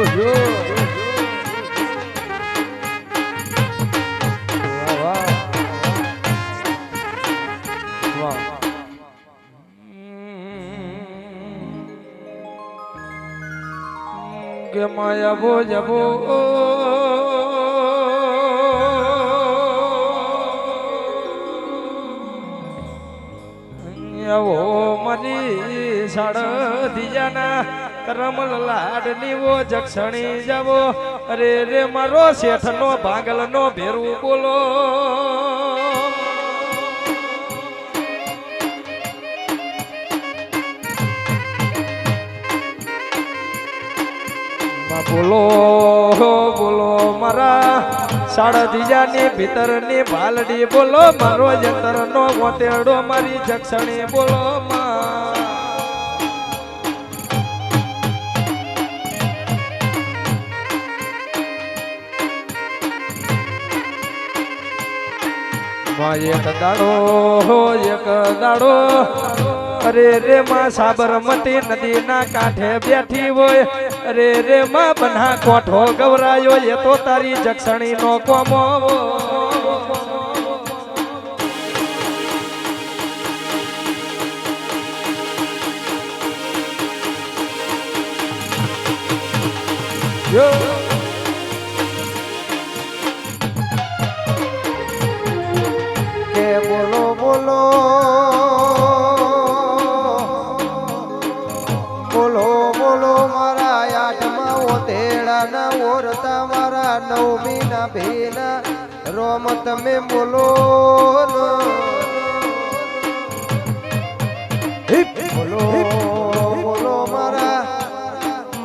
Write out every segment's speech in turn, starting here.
જો જો વાહ વાહ વાહ કે માયા ભો જબો આવો મારી સાડધી જાના કરમલ લાડની જક્ષણી જાવો. અરે રે મારો શેઠનો ભાગલનો ભેરું બોલો. બોલો બોલો મારા સાડા દીજાની ભીતરની ભાલડી બોલો. મારો જંતરનો મોતેડો મારી જક્ષણી બોલો માં. એક દાડો એક દાડો. અરે રે માં સાબરમતી નદીના કાંઠે બેઠી હોય. અરે રે માં બના કોઠો ગવરાયો, એ તો તારી જક્ષણી નો કોમો Yo. નવમી ના ભેના રોમ તમે બોલો બોલો બોલો મારા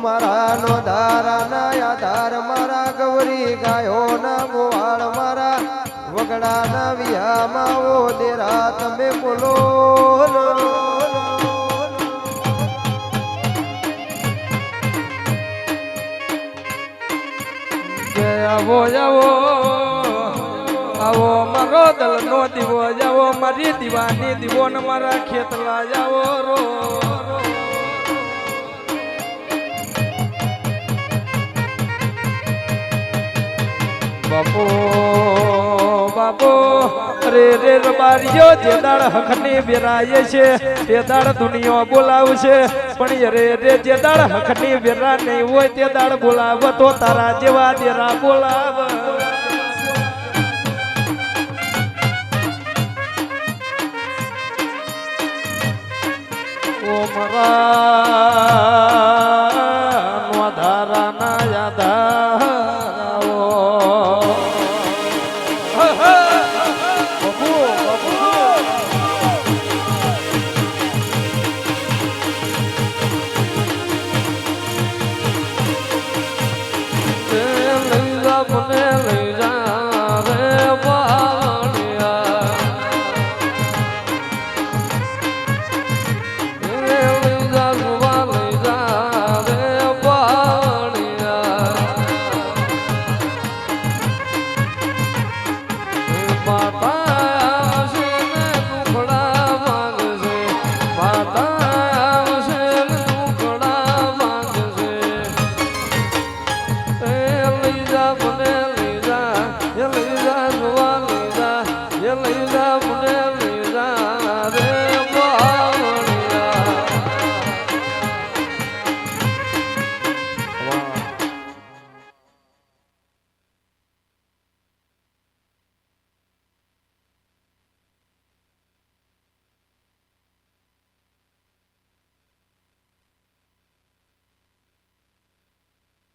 મારા નો ધારા ના આધાર, મારા ગૌરી ગાયો ના ગોવાળ, મારા વગડા ના વિહામાં ઓ દેરા તમે બોલો. આવો જાવો આવો, મારો દલ નો દીવો જાવો મારી દીવાની દીવો ને મારા ખેતલા જાવો રો બાપો બાપો. રે રે રબારીઓ, જે દાળ હખની બેરાય છે, તે દાળ દુનિયા બોલાવશે. પણ રે રે જે દાળ હખની બેરા નહીં હોય, તે દાળ બોલાવ તો તારા જેવા દેરા બોલાવ. ઓ મારા